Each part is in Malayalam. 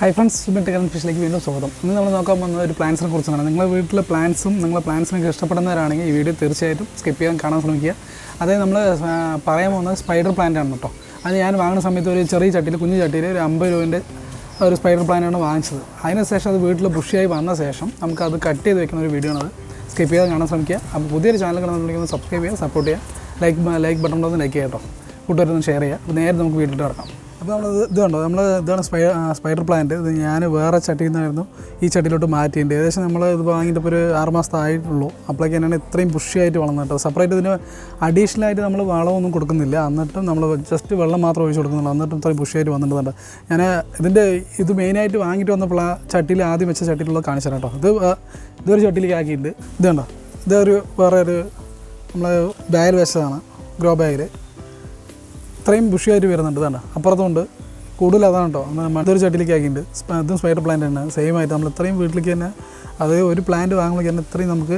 ഹൈ സുബിൻ കരൺ ഫിഷിലേക്ക് വീണ്ടും സ്വാഗതം. ഇന്ന് നമ്മൾ നോക്കാൻ പോകുന്നത് ഒരു പ്ലാൻസിനെ കുറിച്ചാണ്. നിങ്ങളുടെ വീട്ടിലെ പ്ലാൻസും നിങ്ങളെ പ്ലാൻസിനൊക്കെ ഇഷ്ടപ്പെടുന്നവരാണെങ്കിൽ ഈ വീഡിയോ തീർച്ചയായിട്ടും സ്കിപ്പ് ചെയ്യാൻ കാണാൻ ശ്രമിക്കുക. അതായത് നമ്മൾ പറയാൻ പോകുന്നത് സ്പൈഡർ പ്ലാന്റ് ആണ് കേട്ടോ. അത് ഞാൻ വാങ്ങുന്ന സമയത്ത് ഒരു ചെറിയ ചട്ടിയിൽ കുഞ്ഞു ചട്ടിയിൽ ഒരു അമ്പത് രൂപേന്റെ ഒരു സ്പൈഡർ പ്ലാന്റാണ് വാങ്ങിച്ചത്. അതിന് ശേഷം അത് വീട്ടിൽ ബുഷിയായി വന്ന ശേഷം നമുക്ക് അത് കട്ട് ചെയ്ത് വെക്കുന്ന ഒരു വീഡിയോ ആണ് അത്. സ്കിപ്പ് ചെയ്യാതെ കാണാൻ ശ്രമിക്കുക. അപ്പോൾ പുതിയൊരു ചാനൽ കാണുന്നുണ്ടെങ്കിൽ സബ്സ്ക്രൈബ് ചെയ്യുക സപ്പോർട്ട് ചെയ്യുക. ലൈക്ക് ലൈക്ക് ബട്ടൺ ഒന്ന് ലൈക്ക് ചെയ്യാം കേട്ടോ. കൂട്ടുകാരൊന്ന് ഷെയർ ചെയ്യുക. അപ്പോൾ നേരെ നമുക്ക് വീട്ടിൽ കിടക്കാം. അപ്പോൾ നമ്മൾ ഇത് കണ്ടോ? നമ്മൾ ഇതാണ് സ്പൈ സ്പൈഡർ പ്ലാന്റ്. ഇത് ഞാൻ വേറെ ചട്ടിയിൽ നിന്നായിരുന്നു ഈ ചട്ടിയിലോട്ട് മാറ്റിയിട്ടുണ്ട് ഏകദേശം നമ്മൾ ഇത് വാങ്ങിയിട്ട് ഇപ്പോൾ ഒരു ആറ് മാസത്തെ ആയിട്ടുള്ളൂ അപ്പോഴേക്ക് തന്നെയാണ് ഇത്രയും പുഷിയായിട്ട് വളർന്നത് കേട്ടോ. സെപ്പറേറ്റ് ഇതിന് അഡീഷണൽ ആയിട്ട് നമ്മൾ വളമൊന്നും കൊടുക്കുന്നില്ല. എന്നിട്ടും നമ്മൾ ജസ്റ്റ് വെള്ളം മാത്രം ഒഴിച്ച് കൊടുക്കുന്നുള്ളൂ എന്നിട്ടും ഇത്രയും പുഷിയായിട്ട് വന്നിട്ടുണ്ട് ഞാൻ ഇതിന്റെ ഇത് മെയിനായിട്ട് വാങ്ങിയിട്ട് വന്നപ്പോൾ ആ ചട്ടിയിൽ ആദ്യം വെച്ച ചട്ടിയിലുള്ള കാണിച്ചു കേട്ടോ. ഇത് ഇതൊരു ചട്ടിയിലേക്ക് ആക്കിയിട്ടുണ്ട്. ഇത് ഇതൊരു വേറെ ഒരു നമ്മൾ ബാഗിൽ വെച്ചതാണ്. ഗ്രോ ബാഗിൽ ഇത്രയും ബുഷിയായിട്ട് വരുന്നുണ്ട് ഇതാണ്. അപ്പുറത്തുണ്ട് കൂടുതൽ അതാണ് കേട്ടോ. മറ്റൊരു ചട്ടിലേക്ക് ആക്കിയിട്ടുണ്ട്. അതും സ്പൈഡർ പ്ലാന്റ് തന്നെ സെയിം ആയിട്ട് നമ്മൾ ഇത്രയും വീട്ടിലേക്ക് തന്നെ അത് ഒരു പ്ലാന്റ് വാങ്ങുമ്പോൾ തന്നെ ഇത്രയും നമുക്ക്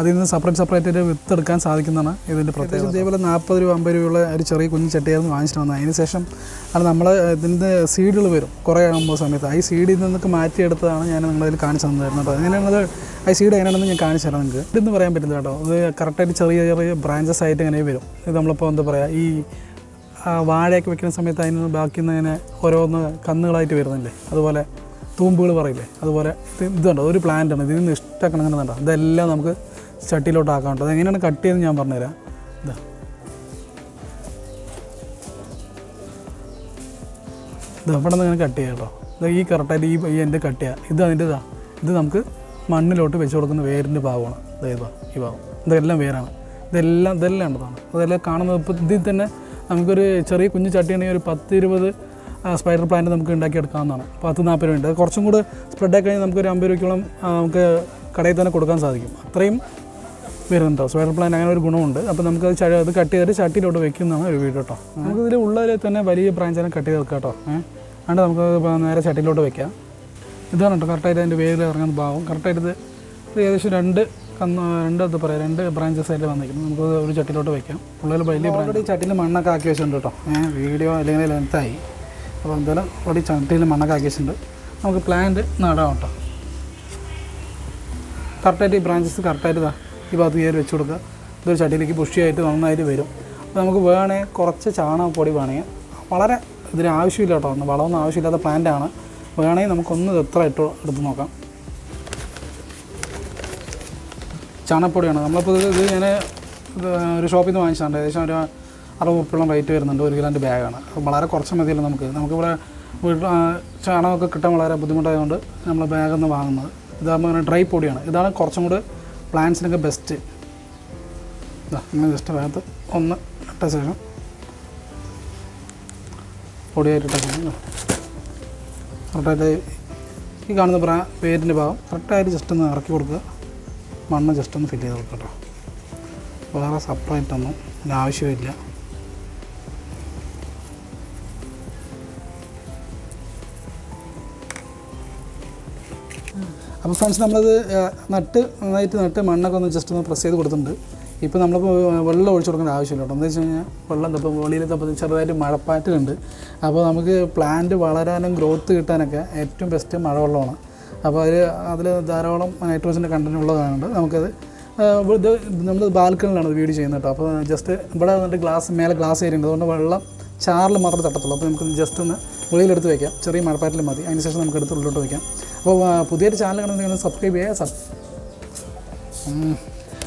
അതിൽ നിന്ന് സെപ്പറേറ്റ് സെപ്പറേറ്റ് ആയിട്ട് വിത്ത് എടുക്കാൻ സാധിക്കുന്നതാണ് ഇതിന്റെ പ്രത്യേകത. ഇതേപോലെ നാൽപ്പത് രൂപ അമ്പത് രൂപയുള്ള ഒരു ചെറിയ കുഞ്ഞു ചട്ടിയായിരുന്നു വാങ്ങിച്ചിട്ട് വന്നത്. അതിന് ശേഷം അത് നമ്മൾ ഇതിന്റെ സീഡുകൾ വരും. കുറേ ആകുമ്പോൾ സമയത്ത്. ഈ സീഡിൽ നിന്നൊക്കെ മാറ്റിയെടുത്തതാണ് ഞാൻ നിങ്ങളതിൽ കാണിച്ചു തന്നായിരുന്നു കേട്ടോ. എങ്ങനെയാണത്? ആ സീഡ് എങ്ങനെയാണെന്ന് ഞാൻ കാണിച്ചു തരാം നിങ്ങൾക്ക്. ഇതെന്ന് പറയാൻ പറ്റില്ല കേട്ടോ. ഇത് കറക്റ്റായിട്ട് ചെറിയ ചെറിയ ബ്രാഞ്ചസ് ആയിട്ട് ഇങ്ങനെ വരും. ഇത് നമ്മളിപ്പോൾ എന്താ പറയുക ഈ വാഴയൊക്കെ വെക്കുന്ന സമയത്ത് അതിന് ബാക്കി നിന്ന് ഓരോന്ന് കന്നുകളായിട്ട് വരുന്നില്ലേ? അതുപോലെ തൂമ്പുകൾ പറയില്ലേ? അതുപോലെ ഇത് ഇതുണ്ടോ? ഒരു പ്ലാന്റ് ആണ്. ഇതിൽ നിന്ന് ഇഷ്ടക്കണങ്ങനെ കണ്ടോ ഇതെല്ലാം നമുക്ക് ചട്ടിയിലോട്ട് ആക്കാം കേട്ടോ അതെങ്ങനെയാണ് കട്ട് ചെയ്തെന്ന് ഞാൻ പറഞ്ഞുതരാം. ഇതാ. ഇത് അവിടെ നിന്ന് ഇങ്ങനെ കട്ട് ചെയ്യാം കേട്ടോ. ഇത് ഈ കറക്റ്റായിട്ട് ഈ എന്റെ കട്ട് ചെയ്യുക ഇത് അതിന്റെ ഇതാ. ഇത് നമുക്ക് മണ്ണിലോട്ട് വെച്ച് കൊടുക്കുന്ന വേരിന്റെ ഭാഗമാണ്. അതായത് ഈ ഭാഗം. ഇതെല്ലാം വേരാണ്. ഇതെല്ലാം ഇതെല്ലാം ഉണ്ടതാണ്. അതെല്ലാം കാണുന്നത് ഇപ്പോൾ ഇതിൽ തന്നെ നമുക്കൊരു ചെറിയ കുഞ്ഞു ചട്ടിയാണെങ്കിൽ ഒരു പത്ത് ഇരുപത് സ്പൈഡർ പ്ലാന്റ് നമുക്ക് ഉണ്ടാക്കിയെടുക്കാവുന്നതാണ്. പത്ത് നാൽപ്പത് രൂപ ഉണ്ട് അത് കുറച്ചും കൂടെ സ്പ്രെഡായി കഴിഞ്ഞാൽ നമുക്കൊരു അമ്പത് രൂപയ്ക്കോളം നമുക്ക് കടയിൽ തന്നെ കൊടുക്കാൻ സാധിക്കും. അത്രയും വരുന്നുണ്ടോ സ്പൈഡർ പ്ലാന്റ് അങ്ങനെ ഒരു ഗുണമുണ്ട്. അപ്പോൾ നമുക്ക് അത് അത് കട്ട് ചെയ്തിട്ട് ചട്ടിയിലോട്ട് വെക്കുന്നതാണ് ഒരു വീട് കേട്ടോ. നമുക്കിതിൽ ഉള്ളതിൽ തന്നെ വലിയ ബ്രാഞ്ചിനെ കട്ട് ചെയ്ത് കേട്ടോ. ഏഹ് അതുകൊണ്ട് നമുക്ക് നേരെ ചട്ടിയിലോട്ട് വെക്കാം. ഇതാണ് കേട്ടോ. കറക്റ്റായിട്ട് അതിന്റെ വേരിൽ ഇറങ്ങുന്ന ഭാഗം. കറക്റ്റായിട്ട് ഇത് ഏകദേശം രണ്ട് കന്ന് രണ്ട് എന്താ പറയാം. രണ്ട് ബ്രാഞ്ചസ് ആയിട്ട് വന്നിരിക്കുന്നു. നമുക്ക് ഒരു ചട്ടിലോട്ട് വെക്കാം. ഉള്ളിൽ വലിയ ഓൾറെഡി ചട്ടിയിൽ മണ്ണൊക്കെ ആക്കി വെച്ചിട്ടുണ്ട് കേട്ടോ. ഏഹ് വീഡിയോ അല്ലെങ്കിൽ ലെങ്ത്തായി അപ്പോൾ എന്തായാലും ഓൾറെഡി ചട്ടിയിൽ മണ്ണൊക്കെ ആക്കി വെച്ചിട്ടുണ്ട്. നമുക്ക് പ്ലാന്റ് നടാം കേട്ടോ. കറക്റ്റായിട്ട് ഈ ബ്രാഞ്ചസ് കറക്റ്റായിട്ട് ഇതാ ഈ ഭാഗത്ത് കയറി വെച്ച് കൊടുക്കുക. ഇതൊരു ചട്ടിയിലേക്ക് ബുഷിയായിട്ട് നന്നായിട്ട് വരും. അപ്പോൾ നമുക്ക് വേണമെങ്കിൽ കുറച്ച് ചാണകപ്പൊടി വേണമെങ്കിൽ വളരെ ഇതിന് ആവശ്യമില്ല കേട്ടോ. ഒന്ന് വളമൊന്നും ആവശ്യമില്ലാത്ത പ്ലാന്റ് ആണ്. വേണമെങ്കിൽ നമുക്കൊന്ന് ഇത് എത്ര ഇട്ടോ എടുത്ത് നോക്കാം. ചാണകപ്പൊടിയാണ്. നമ്മളിപ്പോൾ ഇത് ഞാൻ ഒരു ഷോപ്പിൽ നിന്ന് വാങ്ങിച്ചിട്ടുണ്ട് ഏകദേശം ഒരു അറുപത് ഉറുപ്പിയോളം റേറ്റ് വരുന്നുണ്ട് ഒരു കിലോന്റെ ബാഗാണ്. വളരെ കുറച്ച് മതിയല്ല നമുക്ക്. നമുക്കിവിടെ വീട്ടിൽ ചാണകമൊക്കെ കിട്ടാൻ വളരെ ബുദ്ധിമുട്ടായതുകൊണ്ട് നമ്മൾ ബാഗിൽ നിന്ന് വാങ്ങുന്നത് ഇതാകുമ്പോൾ ഡ്രൈ പൊടിയാണ്. ഇതാണ് കുറച്ചും കൂടി പ്ലാന്റ്സിനൊക്കെ ബെസ്റ്റ്. ഇങ്ങനെ ജസ്റ്റ് അതിനകത്ത് ഒന്ന് ഇട്ട ശേഷം പൊടിയായിട്ട് ഇട്ട ശേഷം കറക്റ്റായിട്ട് ഈ കാണുന്ന പ്രാ പേരിന്റെ ഭാഗം കറക്റ്റായിട്ട് ജസ്റ്റ് ഒന്ന് ഇറക്കി കൊടുക്കുക. മണ്ണ് ജസ്റ്റ് ഒന്ന് ഫില്ല് ചെയ്ത് കൊടുക്കുക കേട്ടോ വേറെ സെപ്പറേറ്റൊന്നും ഇതിന് ആവശ്യമില്ല. അപ്പോൾ ഫ്രണ്ട്സ് നമ്മളത് നട്ട് നന്നായിട്ട് നട്ട് മണ്ണൊക്കെ ഒന്ന് ജസ്റ്റ് ഒന്ന് പ്രസ് ചെയ്ത് കൊടുത്തിട്ടുണ്ട്. ഇപ്പോൾ നമ്മളിപ്പോൾ വെള്ളം ഒഴിച്ചു കൊടുക്കേണ്ട ആവശ്യമില്ല കേട്ടോ. എന്താ വെച്ച് കഴിഞ്ഞാൽ വെള്ളം ഇപ്പോൾ വെളിയിൽ തപ്പം ചെറുതായിട്ട് മഴപ്പാറ്റുണ്ട് അപ്പോൾ നമുക്ക് പ്ലാന്റ് വളരാനും ഗ്രോത്ത് കിട്ടാനൊക്കെ ഏറ്റവും ബെസ്റ്റ് മഴവെള്ളമാണ്. അപ്പോൾ അതിൽ അതിൽ ധാരാളം നൈട്രോജന്റെ കണ്ടന്റ് ഉള്ളതാണ് നമുക്കത് ഇത് നമ്മൾ ബാൽക്കണിലാണ് വീട് ചെയ്യുന്നത് കേട്ടോ. അപ്പോൾ ജസ്റ്റ് ഇവിടെ വന്നിട്ട് ഗ്ലാസ് മേലെ ഗ്ലാസ് ഏരിയ ഉണ്ട് അതുകൊണ്ട് വെള്ളം ചാറിൽ മാത്രമേ തട്ടത്തുള്ളൂ. അപ്പോൾ നമുക്ക് ജസ്റ്റ് ഒന്ന് വെളിയിലെടുത്ത് വയ്ക്കാം ചെറിയ മഴപ്പാറ്റിൽ മതി. അതിനുശേഷം നമുക്ക് എടുത്ത് ഉള്ളിലോട്ട് വയ്ക്കാം അപ്പോൾ പുതിയൊരു ചാനൽ കാണുന്ന സബ്സ്ക്രൈബ് ചെയ്യുക സബ്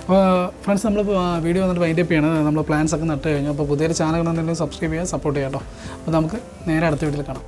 അപ്പോൾ ഫ്രണ്ട്സ് നമ്മൾ വീഡിയോ വന്നിട്ട് വൈൻഡ് അപ്പ് ചെയ്യണം. നമ്മൾ പ്ലാൻസ് ഒക്കെ നട്ട് കഴിഞ്ഞു. അപ്പോൾ പുതിയൊരു ചാനൽ കാണുന്നുണ്ടെങ്കിൽ സബ്സ്ക്രൈബ് ചെയ്യുക സപ്പോർട്ട് ചെയ്യാം കേട്ടോ. അപ്പോൾ നമുക്ക് നേരെ അടുത്ത വീട്ടിൽ കാണാം.